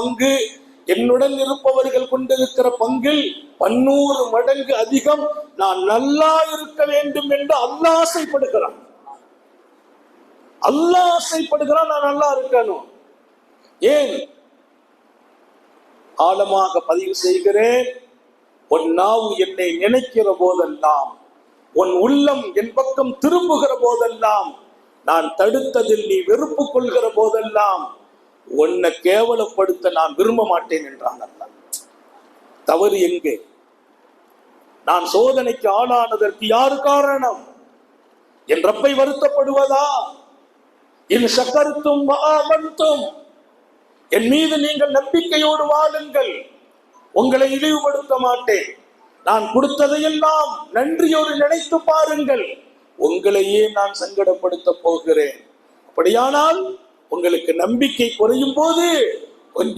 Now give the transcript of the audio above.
பங்கு. என்னுடன் இருப்பவர்கள் கொண்டிருக்கிற பங்கில் பன்னூறு மடங்கு அதிகம் நான் நல்லா இருக்க வேண்டும் என்று அல்லாஹ் ஆசைப்படுகிறான். அல்லாஹ் ஆசைப்படுகிறான் நான் நல்லா இருக்கணும். ஏன்? ஆழமாக பதிவு செய்கிறேன். உன் நாவு என்னை நினைக்கிற போதெல்லாம் உன் உள்ளம் என் பக்கம் திரும்புகிற போதெல்லாம் நான் தடுத்ததில் நீ வெறுப்பு கொள்கிற போதெல்லாம் உன்னை கேவலப்படுத்த நான் விரும்ப மாட்டேன் என்றான் அல்லாஹ். தவறு எங்கே? நான் சோதனைக்கு ஆளானதற்கு யாரு காரணம்? என் ரப்பை வருத்தப்படுவதா? என் சக்கருத்தும் ஆமந்தும் என் மீது நீங்கள் நம்பிக்கையோடு வாழுங்கள். உங்களை இழிவுபடுத்த மாட்டேன். நான் கொடுத்ததையெல்லாம் நன்றியோடு நினைத்து பாருங்கள். உங்களையே நான் சங்கடப்படுத்த போகிறேன். அப்படியானால் உங்களுக்கு நம்பிக்கை குறையும் போது கொஞ்சம்